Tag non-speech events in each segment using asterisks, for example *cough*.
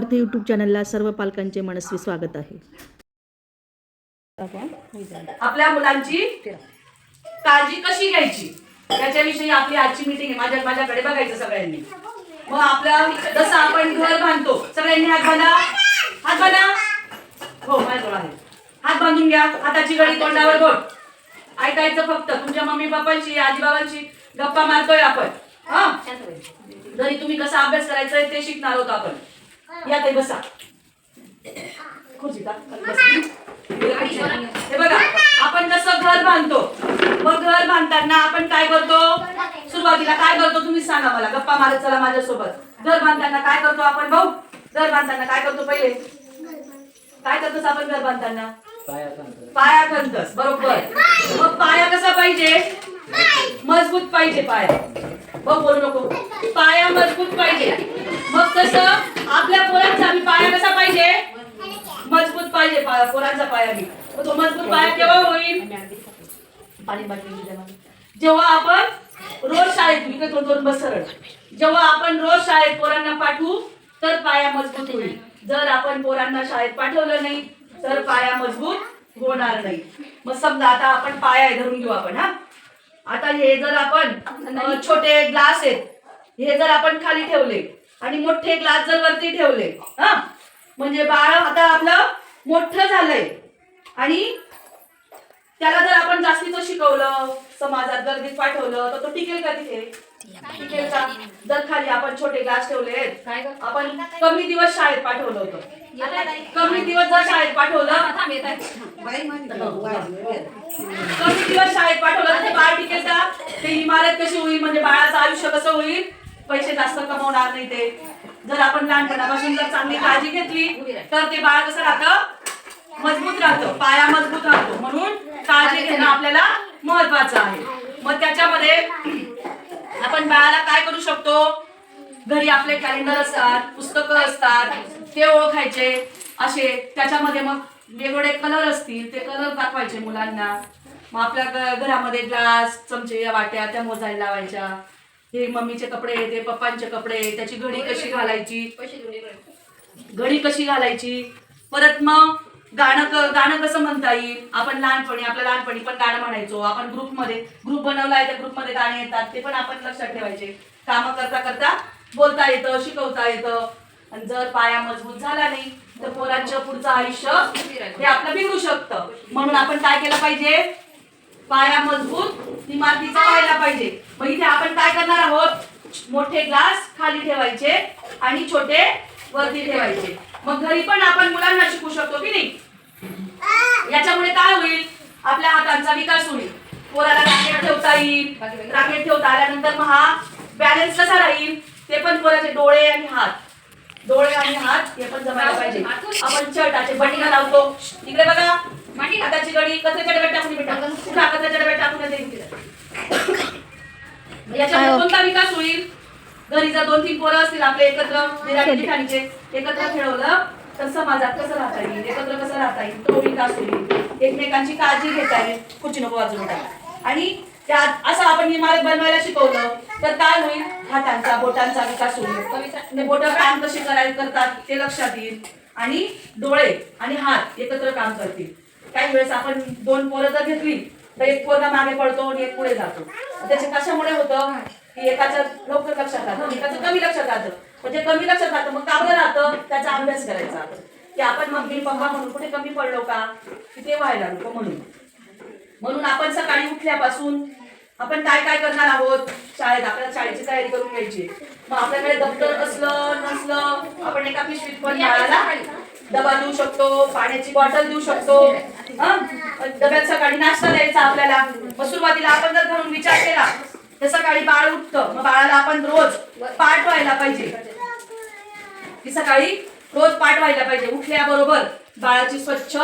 अर्थ यूट्यूब चॅनलला सर्व पालकांचे मनस्वी स्वागत आहे. आपल्या मुलांची काळजी कशी घ्यायची? त्याच्याविषयी आपली आजची मिटिंग आहे. माझ्या माझ्याकडे बघायचं सगळ्यांनी. मग आपलं जसं आपण घर बांधतो सगळ्यांनी हात बांधा. हात बांधा. हो माझ्याजवळ आहे. हात बांधून घ्या. हाताची गडी तोंडावर बोट ऐकायचं फक्त. तुमच्या मम्मी पप्पांची आजीबाबांची गप्पा मारतोय आपण. हा? घरी तुम्ही कसा अभ्यास करायचा ते शिकणार आहोत आपण. या ते बसा. खुर्ची. हे बघा आपण जसं घर बांधतो मग घर बांधताना आपण काय करतो? सुरुवातीला काय करतो तुम्ही सांगा मला. गप्पा मारत चला माझ्यासोबत. घर बांधताना काय करतो आपण भाऊ? घर बांधताना काय करतो पहिले? काय करतोस आपण घर बांधताना? पाया खणतस बरोबर. मग पाया कसा पाहिजे? मजबूत पाहिजे पाया. बघ बोलू नको. पाया मजबूत पाहिजे. मग कसं आपल्या पोरांचा आम्ही पाया कसा पाहिजे? मजबूत पाहिजे पाया पोरांचा पाया बी. तो मजबूत पाया केव्हा होईल? पाणी बाटली जेव्हा आपण रोज शाळेत मी दोन दोन बस सरळ. जेव्हा आपण रोज शाळेत पोरांना पाठवू तर पाया मजबूत होईल. जर आपण पोरांना शाळेत पाठवलं नाही तर पाया मजबूत होणार नाही. मग समजा आता आपण पाया धरून घेऊ आपण हा? आता हे जर आपण छोटे ग्लास आहेत हे जर आपण खाली ठेवले आणि मोठे ग्लास जर वरती ठेवले हा? म्हणजे बाळ आता आपलं मोठं झालंय. आणि त्याला जर आपण जास्तीचं शिकवलं समाजात गर्दीत पाठवलं तर तो टिकेल का तिथे? टिकेल का? जर खाली आपण छोटे ग्लास ठेवले आहेत, आपण कमी दिवस शाळेत पाठवलं होतं. कमी दिवस जर शाळेत पाठवलं कमी दिवस शाळेत पाठवलं तर ते बाळ टिकेल का ते इमारत कशी होईल? म्हणजे बाळाचं आयुष्य कसं होईल? पैसे जास्त कमवणार नाही ते. जर आपण लहानपणापासून जर चांगली काळजी घेतली तर ते बाळ कसं राहतं? मजबूत राहतं. पाया मजबूत राहतो. म्हणून काळजी घेणं आपल्याला महत्वाचं आहे. मग त्याच्यामध्ये आपण बाळाला काय करू शकतो? घरी आपले कॅलेंडर असतात पुस्तकं असतात ते ओळखायचे असे. त्याच्यामध्ये मग वेगवेगळे कलर असतील ते कलर दाखवायचे मुलांना. मग आपल्या घरामध्ये ग्लास चमचे या वाट्या त्या मोजायला लावायच्या. हे मम्मीचे कपडे ते पप्पांचे कपडे त्याची घडी कशी घालायची? घडी कशी घालायची? परत मग गाणं क- गाणं कसं म्हणता येईल? आपण लहानपणी आपल्या लहानपणी पण गाणं म्हणायचो. आपण ग्रुपमध्ये ग्रुप बनवलाय त्या ग्रुपमध्ये गाणे येतात ते पण आपण लक्षात ठेवायचे. कामं करता करता बोलता येतं शिकवता येतं. आणि जर पाया मजबूत झाला नाही तर पोरांचं पुढचं आयुष्य हे आपलं बिघडू शकतं. म्हणून आपण काय केलं पाहिजे? पाया मजबूत इमारतीचा व्हायला पाहिजे. मग इथे आपण काय करणार आहोत? मोठे ग्लास खाली ठेवायचे आणि छोटे वरती ठेवायचे. मग घरी पण आपण मुलांना शिकू शकतो की नाही? याच्यामुळे काय होईल? आपल्या हातांचा विकास होईल. पोराला राकेट ठेवता येईल. राकेट ठेवता आल्यानंतर मग हा बॅलन्स कसा राहील? ते पण पोराचे डोळे आणि हात. डोळे आणि हात हे पण जमायला पाहिजे. आपण शर्टाचे बटणं लावतो. इकडे बघा हाताची गडी कचऱ्याच्या डब्यात टाकून बेटा कुठं कचऱ्याच्या डब्यात टाकून दे *coughs* याच्यामुळे कोणता विकास होईल? घरी जर दोन तीन पोरं असतील आपले एकत्र ठिकाणीचे एकत्र खेळवलं तर समाजात कसं राहता येईल? एकत्र कसं राहता येईल? तो विकास होईल. एकमेकांची काळजी घेता येईल. खुची नको नका. आणि त्यात असं आपण इमारत बनवायला शिकवलं तर काय होईल? हातांचा बोटांचा विकास होईल. म्हणजे बोट काम कसे करायला करतात ते लक्षात येईल. आणि डोळे आणि हात एकत्र काम करतील. काही वेळेस आपण दोन पोरं जर घेतली तर एक पोरगा मागे पडतो आणि एक पुढे जातो. त्याचे कशामुळे होतं? की एकाचं लवकर लक्षात राहतं एकाचं कमी लक्षात राहतं. म्हणजे कमी लक्षात राहतं मग काबरं राहतं त्याचा अभ्यास करायचा. की आपण मम्मी पप्पा म्हणून कुठे कमी पडलो का? की ते व्हायला नको म्हणून. म्हणून आपण सकाळी उठल्यापासून आपण काय काय करणार आहोत? शाळेत आपल्याला शाळेची तयारी करून घ्यायची. मग आपल्याकडे दप्तर असलं नसलं आपण एका पिशवीत पण बाळाला डबा देऊ शकतो पाण्याची बॉटल देऊ शकतो. हं? डब्यात सकाळी नाश्ता द्यायचा आपल्याला. मग सुरुवातीला आपण जर घरून विचार केला तर सकाळी बाळ उठतं. मग बाळाला आपण रोज पाठ व्हायला पाहिजे. की सकाळी रोज पाठ व्हायला पाहिजे उठल्याबरोबर बाळाची स्वच्छ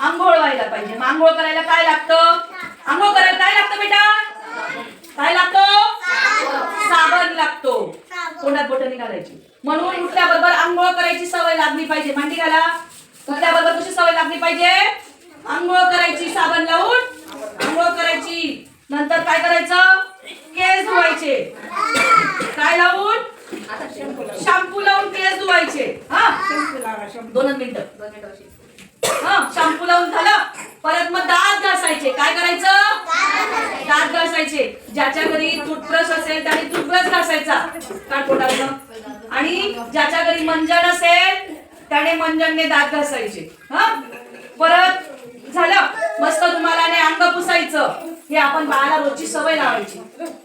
आंघोळ व्हायला पाहिजे. मग आंघोळ करायला काय लागतं? आंघोळ करायला काय लागतं बेटा? काय लागतं? साबण लागतो. तोंडात बोटं घालायची म्हणून उठल्याबरोबर आंघोळ करायची सवय लागली पाहिजे. मांडी घाला. उठल्याबरोबर कशी सवय लागली पाहिजे? आंघोळ करायची साबण लावून आंघोळ करायची. नंतर काय करायचं? केस धुवायचे. काय लावून? शॅम्पू लावून केस धुवायचे. हा? दोनच मिनिटं. हा शॅम्पू लावून झालं परत मग दात घासायचे. काय करायचं? दात घासायचे. ज्याच्या घरी टूथब्रश असेल त्याने टूथब्रश घासायचा. काठपोटातनं आणि ज्याच्या घरी मंजन असेल त्याने मंजनने दात घासायचे. हा? परत झालं. मस्त तुम्हाला अंग पुसायचं. हे आपण बाळाला रोजची सवय लावायची.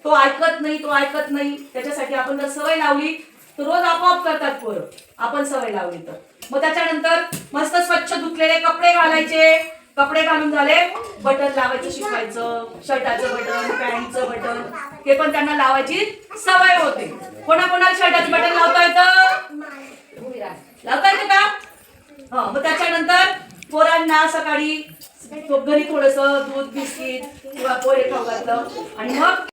तो ऐकत नाही तो ऐकत नाही. त्याच्यासाठी आपण जर सवय लावली तर रोज आपोआप करतात पोरं. आपण सवय लावली तर. मग त्याच्यानंतर मस्त स्वच्छ धुतलेले कपडे घालायचे. कपडे घालून झाले. बटन लावायचं शिकवायचं. शर्टाचं बटन पॅन्टचं बटन. हे पण त्यांना लावायची सवय होते. कोणा कोणाला शर्टाचं बटन लावता येतं? लावता येतं का? हा मग त्याच्यानंतर पोरांना सकाळी घरी थोडस दूध बिस्किट किंवा पोहे खाऊ घातलं. आणि मग